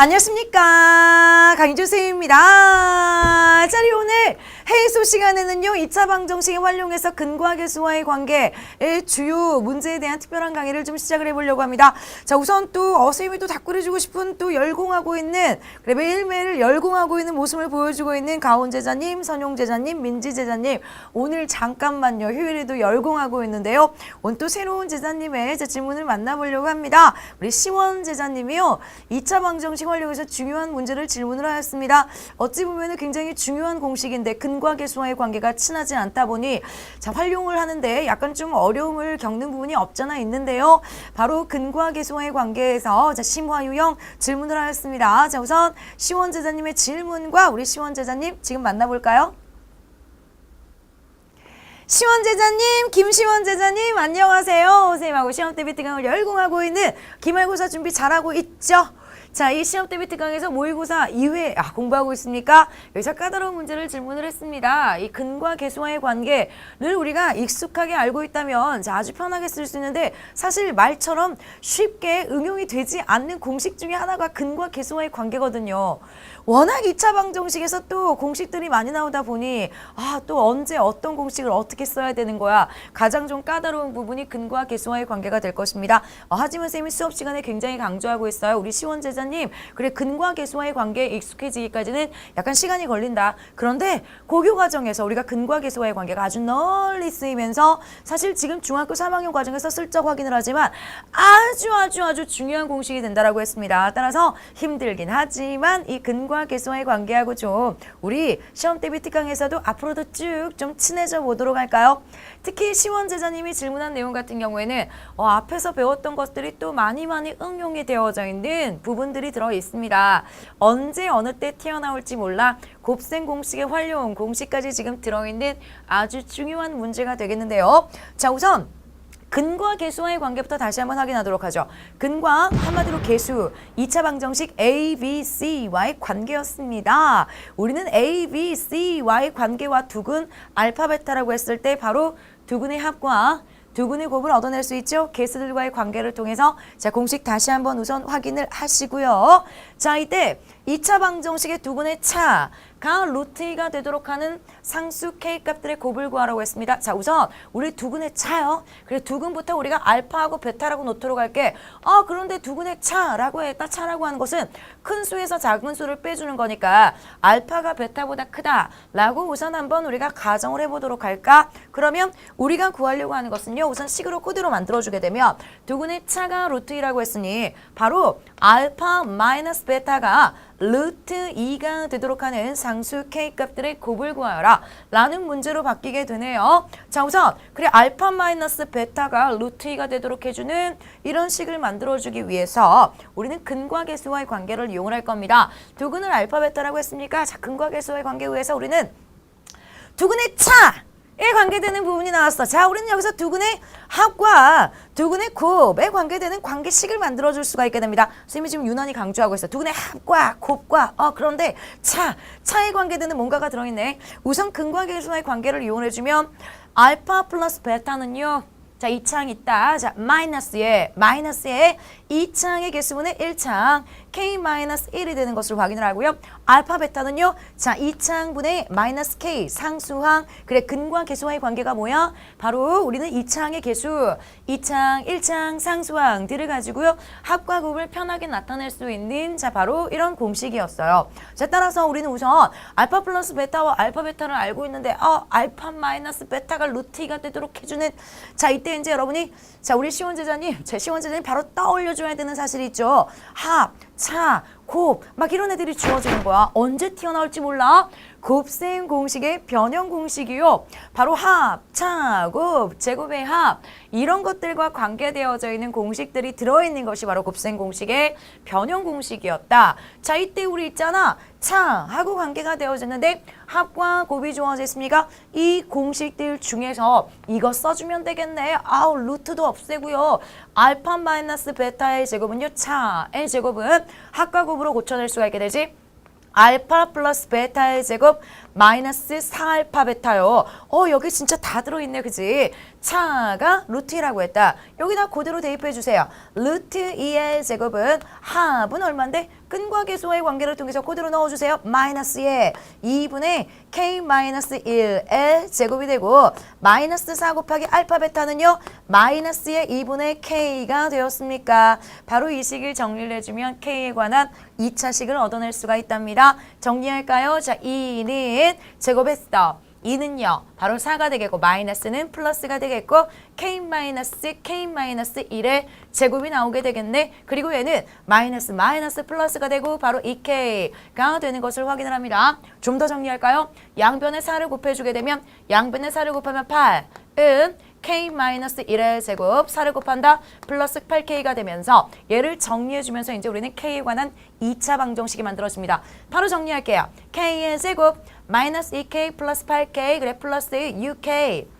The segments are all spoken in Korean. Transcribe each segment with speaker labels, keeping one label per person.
Speaker 1: 안녕하십니까 강희주 선생님입니다. 자, 우리 오늘 해수 시간에는요 2차 방정식을 활용해서 근과 계수와의 관계의 주요 문제에 대한 특별한 강의를 좀 시작을 해보려고 합니다. 자 우선 또 어, 선생님이 또 닦아주고 싶은 또 열공하고 있는 그래 매일매일 열공하고 있는 모습을 보여주고 있는 가온 제자님, 선용 제자님, 민지 제자님 오늘 잠깐만요 휴일에도 열공하고 있는데요. 오늘 또 새로운 제자님의 제 질문을 만나보려고 합니다. 우리 시원 제자님이요 2차 방정식 활용해서 중요한 문제를 질문을 하였습니다. 어찌 보면 굉장히 중요한 공식인데 근과 계수와의 관계가 친하지 않다 보니 자 활용을 하는데 약간 좀 어려움을 겪는 부분이 없잖아 있는데요. 바로 근과 계수와의 관계에서 자 심화 유형 질문을 하였습니다. 자 우선 시원 제자님의 질문과 우리 시원 제자님 지금 만나볼까요? 시원 제자님, 김시원 제자님, 안녕하세요. 선생님하고 시험 데비트 강을 열공하고 있는 기말고사 준비 잘하고 있죠? 자, 이 시험 데비트 강에서 모의고사 이외에 아, 공부하고 있습니까? 여기서 까다로운 문제를 질문을 했습니다. 이 근과 계수와의 관계를 우리가 익숙하게 알고 있다면 자, 아주 편하게 쓸 수 있는데 사실 말처럼 쉽게 응용이 되지 않는 공식 중에 하나가 근과 계수와의 관계거든요. 워낙 2차 방정식에서 또 공식들이 많이 나오다 보니 아, 또 언제 어떤 공식을 어떻게 써야 되는 거야. 가장 좀 까다로운 부분이 근과 계수와의 관계가 될 것입니다. 어, 하지만 쌤이 수업 시간에 굉장히 강조하고 있어요. 우리 시원 제자 님, 그래 근과 계수와의 관계에 익숙해지기까지는 약간 시간이 걸린다. 그런데 고교 과정에서 우리가 근과 계수와의 관계가 아주 널리 쓰이면서 사실 지금 중학교 3학년 과정에서 슬쩍 확인을 하지만 아주 아주 아주 중요한 공식이 된다라고 했습니다. 따라서 힘들긴 하지만 이 근과 계수와의 관계하고 좀 우리 시험 대비 특강에서도 앞으로도 쭉 좀 친해져 보도록 할까요? 특히 시원 제자님이 질문한 내용 같은 경우에는 어, 앞에서 배웠던 것들이 또 많이 많이 응용이 되어져 있는 부분 들이 들어 있습니다. 언제 어느 때 튀어나올지 몰라 곱셈 공식의 활용 공식까지 지금 들어있는 아주 중요한 문제가 되겠는데요. 자 우선 근과 계수와의 관계부터 다시 한번 확인하도록 하죠. 근과 한마디로 계수, 2차 방정식 A, B, C와의 관계였습니다. 우리는 A, B, C와의 관계와 두근, 알파, 베타라고 했을 때 바로 두근의 합과 두근의 곱을 얻어낼 수 있죠. 개수들과의 관계를 통해서 자 공식 다시 한번 우선 확인을 하시고요. 자 이때 2차 방정식의 두근의 차 가 루트 2가 되도록 하는 상수 k 값들의 곱을 구하라고 했습니다. 자 우선 우리 두근의 차요. 그래 두근부터 우리가 알파하고 베타라고 놓도록 할게. 아 그런데 두근의 차라고 했다. 차라고 하는 것은 큰 수에서 작은 수를 빼주는 거니까 알파가 베타보다 크다라고 우선 한번 우리가 가정을 해보도록 할까? 그러면 우리가 구하려고 하는 것은요. 우선 식으로 코드로 만들어주게 되면 두근의 차가 루트 2라고 했으니 바로 알파 마이너스 베타가 루트 2가 되도록 하는 상수 k 값들의 곱을 구하여라 라는 문제로 바뀌게 되네요. 자 우선 그래 알파 마이너스 베타가 루트 2가 되도록 해주는 이런 식을 만들어주기 위해서 우리는 근과 계수와의 관계를 이용을 할 겁니다. 두근을 알파 베타라고 했으니까 자 근과 계수와의 관계 위해서 우리는 두근의 차 에 관계되는 부분이 나왔어. 자, 우리는 여기서 두 근의 합과 두 근의 곱에 관계되는 관계식을 만들어줄 수가 있게 됩니다. 선생님이 지금 유난히 강조하고 있어. 두 근의 합과 곱과 어 그런데 차, 차에 관계되는 뭔가가 들어있네. 우선 근과 계수와의 관계를 이용해주면 알파 플러스 베타는요. 자, 2창 있다. 자, 마이너스에, 마이너스에 2창의 개수분의 1창, K-1이 되는 것으로 확인을 하고요. 알파, 베타는요. 자, 2창분의 마이너스 K, 상수항. 그래, 근과 개수와의 관계가 뭐야? 바로 우리는 2창의 개수, 2창, 1창, 상수항 들을 가지고요. 합과 곱을 편하게 나타낼 수 있는 자, 바로 이런 공식이었어요. 자, 따라서 우리는 우선 알파 플러스 베타와 알파, 베타를 알고 있는데, 어, 알파 마이너스 베타가 루트 2가 되도록 해주는 자, 이때 이제 여러분이 자, 우리 시원 제자님, 제 시원 제자님 바로 떠올려줘야 되는 사실이 있죠. 합, 차, 곱, 막 이런 애들이 주어지는 거야. 언제 튀어나올지 몰라. 곱셈 공식의 변형 공식이요. 바로 합, 차, 곱, 제곱의 합 이런 것들과 관계되어져 있는 공식들이 들어있는 것이 바로 곱셈 공식의 변형 공식이었다. 자, 이때 우리 있잖아. 차하고 관계가 되어졌는데 합과 곱이 주어져 있습니까? 이 공식들 중에서 이거 써주면 되겠네. 아우 루트도 없애고요. 알파 마이너스 베타의 제곱은요. 차의 제곱은 합과 곱으로 고쳐낼 수가 있게 되지. 알파 플러스 베타의 제곱 마이너스 4알파 베타요. 어 여기 진짜 다 들어있네 그지? 차가 루트라고 했다. 여기다 그대로 대입해 주세요. 루트 2의 제곱은 합은 얼마인데? 끈과 계수와의 관계를 통해서 그대로 넣어주세요. 마이너스 2 2분의 k 마이너스 1의 제곱이 되고 마이너스 4 곱하기 알파 베타는요. 마이너스의 2분의 k가 되었습니까? 바로 이 식을 정리를 해주면 k에 관한 2차식을 얻어낼 수가 있답니다. 정리할까요? 자, 2는 제곱했어. 2는요. 바로 4가 되겠고 마이너스는 플러스가 되겠고 k 마이너스 k 마이너스 1의 제곱이 나오게 되겠네. 그리고 얘는 마이너스 마이너스 플러스가 되고 바로 2k가 되는 것을 확인을 합니다. 좀 더 정리할까요? 양변에 4를 곱해주게 되면 양변에 4를 곱하면 8은 k 마이너스 1의 제곱 4를 곱한다 플러스 8k가 되면서 얘를 정리해주면서 이제 우리는 k에 관한 2차 방정식이 만들어집니다. 바로 정리할게요. k의 제곱 마이너스 2k 플러스 8k 그래 플러스 6k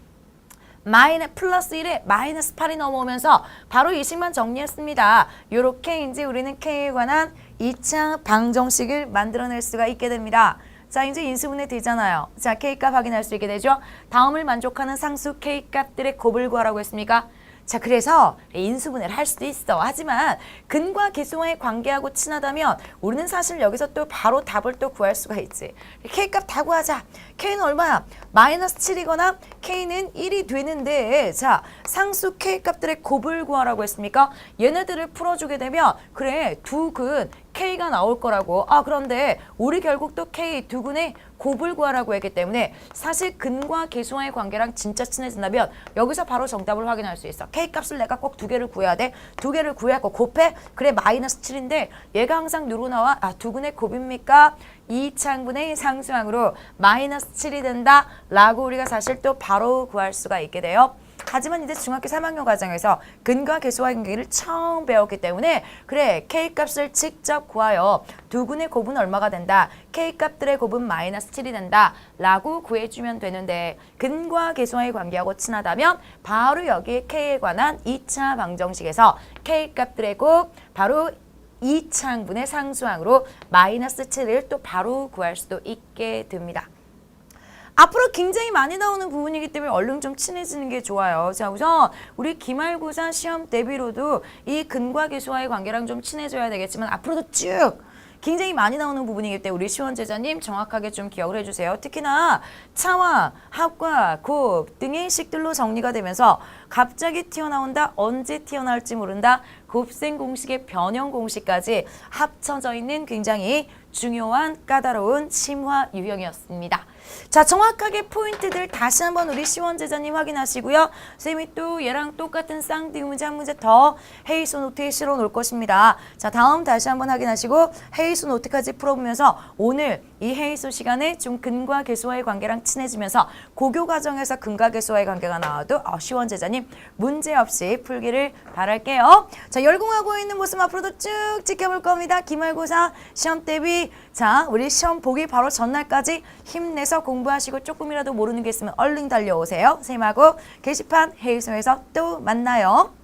Speaker 1: 마이너 플러스 1에 마이너스 8이 넘어오면서 바로 이 식만 정리했습니다. 요렇게 이제 우리는 k에 관한 2차 방정식을 만들어낼 수가 있게 됩니다. 자 이제 인수분해 되잖아요. 자 k값 확인할 수 있게 되죠. 다음을 만족하는 상수 k값들의 곱을 구하라고 했습니까? 자 그래서 인수분해를 할 수도 있어. 하지만 근과 계수와의 관계하고 친하다면 우리는 사실 여기서 또 바로 답을 또 구할 수가 있지. k값 다 구하자. k는 얼마야? 마이너스 7이거나 k는 1이 되는데 자 상수 k값들의 곱을 구하라고 했습니까? 얘네들을 풀어주게 되면 그래 두 근 K가 나올 거라고. 아 그런데 우리 결국 또 K 두 근의 구하라고 했기 때문에 사실 근과 계수와의 관계랑 진짜 친해진다면 여기서 바로 정답을 확인할 수 있어. K 값을 내가 꼭 두 개를 구해야 돼. 두 개를 구해갖고 곱해. 그래 마이너스 7인데 얘가 항상 누로 나와? 아 두근의 곱입니까? 이창분의 상수항으로 마이너스 7이 된다 라고 우리가 사실 또 바로 구할 수가 있게 돼요. 하지만 이제 중학교 3학년 과정에서 근과 계수와 관계를 처음 배웠기 때문에 그래 K값을 직접 구하여 두근의 곱은 얼마가 된다. K값들의 곱은 마이너스 7이 된다. 라고 구해주면 되는데 근과 계수와의 관계하고 친하다면 바로 여기 K에 관한 2차 방정식에서 K값들의 곱 바로 2차항분의 상수항으로 마이너스 7을 또 바로 구할 수도 있게 됩니다. 앞으로 굉장히 많이 나오는 부분이기 때문에 얼른 좀 친해지는 게 좋아요. 자, 우선 우리 기말고사 시험 대비로도 이 근과 계수와의 관계랑 좀 친해져야 되겠지만 앞으로도 쭉 굉장히 많이 나오는 부분이기 때문에 우리 시원 제자님 정확하게 좀 기억을 해주세요. 특히나 차와 합과 곱 등의 식들로 정리가 되면서 갑자기 튀어나온다, 언제 튀어나올지 모른다, 곱셈 공식의 변형 공식까지 합쳐져 있는 굉장히 중요한 까다로운 심화 유형이었습니다. 자, 정확하게 포인트들 다시 한번 우리 시원 제자님 확인하시고요. 쌤이 또 얘랑 똑같은 쌍둥이 문제 한 문제 더 헤이소 노트에 실어 놓을 것입니다. 자, 다음 다시 한번 확인하시고 헤이소 노트까지 풀어보면서 오늘 이 헤이소 시간에 좀 근과 계수와의 관계랑 친해지면서 고교 과정에서 근과 계수와의 관계가 나와도 어, 시원 제자님 문제 없이 풀기를 바랄게요. 자, 열공하고 있는 모습 앞으로도 쭉 지켜볼 겁니다. 기말고사 시험 대비 자, 우리 시험 보기 바로 전날까지 힘내서 공부하시고 조금이라도 모르는 게 있으면 얼른 달려오세요. 선생님하고 게시판 회의소에서 또 만나요.